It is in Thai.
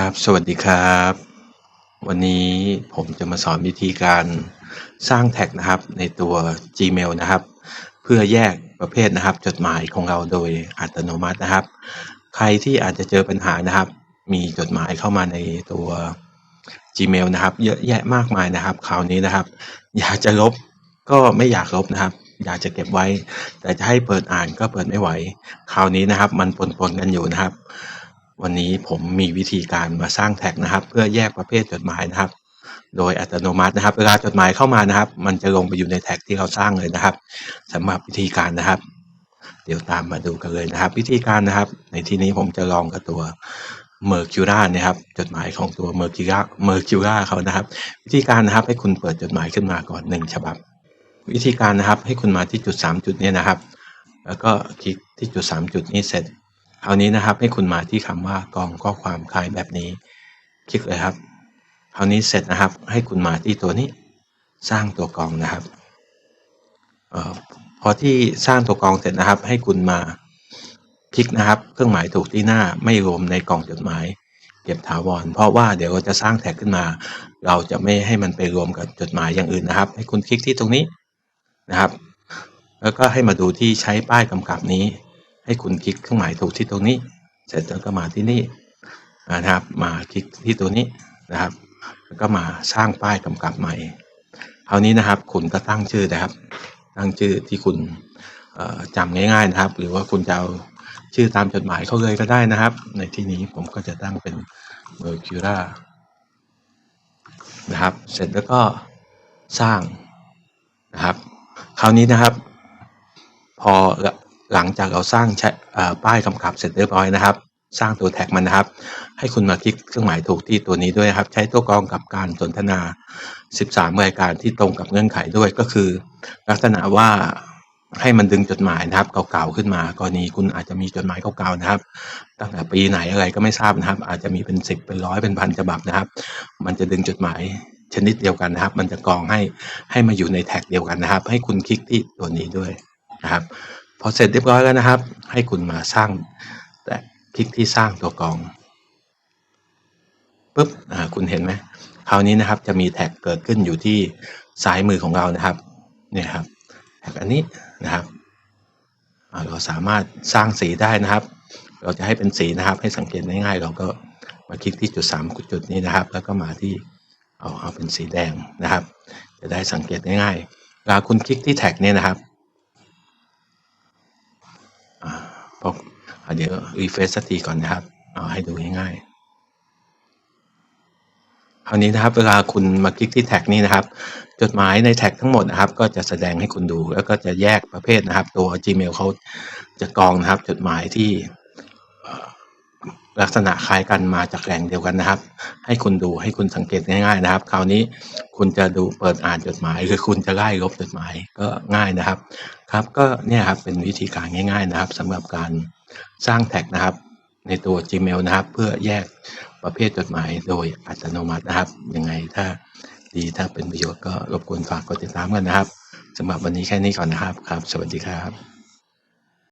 ครับ สวัสดีครับ วันนี้ผมจะมาสอนวิธีการสร้างแท็กนะครับในตัว Gmail นะครับ เพื่อแยกประเภทนะครับ จดหมายของเราโดยอัตโนมัตินะครับ ใครที่อาจจะเจอปัญหานะครับ มีจดหมายเข้ามาในตัว Gmail นะครับ เยอะแยะมากมายนะครับ คราวนี้นะครับ อยากจะลบก็ไม่อยากลบนะครับ อยากจะเก็บไว้ แต่จะให้เปิดอ่านก็เปิดไม่ไหว คราวนี้นะครับ มันปนๆกันอยู่นะครับ วันนี้ผมมีวิธีการมาสร้างแท็กนะครับ เพื่อแยกประเภทจดหมายนะครับ โดยอัตโนมัตินะครับ เวลาจดหมายเข้ามานะครับ มันจะลงไปอยู่ในแท็กที่เราสร้างเลยนะครับสำหรับวิธีการนะครับ เดี๋ยวตามมาดูกันเลยนะครับ วิธีการนะครับ ในที่นี้ผมจะลองกับตัว Mercura นะครับ จดหมายของตัว Mercura Mercura เขานะครับ วิธีการนะครับให้คุณเปิดจดหมายขึ้นมาก่อนหนึ่งฉบับ วิธีการนะครับให้คุณมาที่จุดสามจุดนี้นะครับ แล้วก็คลิกที่จุดสามจุดนี้เสร็จ คราวนี้นะครับให้คุณมาที่คำว่ากองข้อความคล้ายแบบนี้ คลิกเลยครับ คราวนี้เสร็จนะครับ ให้คุณมาที่ตัวนี้ สร้างตัวกองนะครับออพอที่สร้างตัวกองเสร็จนะครับ ให้คุณมาคลิกนะครับ เครื่องหมายถูกที่หน้าไม่รวมในกล่องจดหมาย เก็บถาวร เพราะว่าเดี๋ยวเราจะสร้างแท็กขึ้นมา เราจะไม่ให้มันไปรวมกับจดหมายอย่างอื่นนะครับ ให้คุณคลิกที่ตรงนี้นะครับ แล้วก็ให้มาดูที่ใช้ป้ายกำกับนี้ ให้คุณคลิกเครื่องหมายถูกที่ตรงนี้ เสร็จแล้วก็มาที่นี่นะครับ มาคลิกที่ตัวนี้นะครับ แล้วก็มาสร้างป้ายกำกับใหม่คราวนี้นะครับ คุณก็ตั้งชื่อนะครับ ตั้งชื่อที่คุณจำง่ายๆนะครับ หรือว่าคุณจะเอาชื่อตามจดหมายเขาเลยก็ได้นะครับ ในที่นี้ผมก็จะตั้งเป็น Mercura นะครับ เสร็จแล้วก็สร้างนะครับ คราวนี้นะครับ พอ หลังจากเราสร้างป้ายกำกับเสร็จเรียบร้อยนะครับ สร้างตัวแท็กมันนะครับ ให้คุณมาคลิกเครื่องหมายถูกที่ตัวนี้ด้วยครับ ใช้ตัวกรองกับการสนทนา 13 รายการที่ตรงกับเงื่อนไขด้วยก็คือ ลักษณะว่าให้มันดึงจดหมายนะครับเก่าๆขึ้นมากรณีคุณอาจจะมีจดหมายเก่าๆนะครับ ตั้งแต่ปีไหนอะไรก็ไม่ทราบนะครับ อาจจะมีเป็นสิบเป็นร้อยเป็นพันฉบับนะครับ มันจะดึงจดหมายชนิดเดียวกันนะครับ มันจะกรองให้ให้มาอยู่ในแท็กเดียวกันนะครับ ให้คุณคลิกที่ตัวนี้ด้วยนะครับ พอเสร็จเรียบร้อยแล้วนะครับ ให้คุณมาสร้างแต่คลิกที่สร้างตัวกรองปุ๊บคุณเห็นไหมคราวนี้นะครับจะมีแท็กเกิดขึ้นอยู่ที่ซ้ายมือของเรานะครับเนี่ยครับแท็กอันนี้นะครับเราสามารถสร้างสีได้นะครับ เราจะให้เป็นสีนะครับ ให้สังเกตง่ายๆเราก็มาคลิกที่จุดสามจุดนี้นะครับ แล้วก็มาที่เอาเอาเป็นสีแดงนะครับ จะได้สังเกตง่ายๆเวลาคุณคลิกที่แท็กเนี่ยนะครับพอ เดี๋ยวรีเฟซสักทีก่อนนะครับเอาให้ดูง่ายๆคราวนี้นะครับเวลาคุณมาคลิกที่แท็กนี้นะครับ จดหมายในแท็กทั้งหมดนะครับ ก็จะแสดงให้คุณดูแล้วก็จะแยกประเภทนะครับ ตัว Gmail เขาจะกรองนะครับ จดหมายที่ลักษณะคล้ายกันมาจากแหล่งเดียวกันนะครับ ให้คุณดูให้คุณสังเกตง่าย ๆนะครับ คราวนี้คุณจะดูเปิดอ่านจดหมาย หรือคุณจะไล่ลบจดหมายก็ง่ายนะครับ ครับก็เนี่ยครับเป็นวิธีการง่าย ๆนะครับสำหรับการ สร้างแท็กนะครับ ในตัว Gmail นะครับ เพื่อแยกประเภทจดหมายโดยอัตโนมัตินะครับ ยังไงถ้าดีถ้าเป็นประโยชน์ก็รบกวนฝากกดติดตามกันนะครับสำหรับวันนี้แค่นี้ก่อนนะครับครับ สวัสดีครับ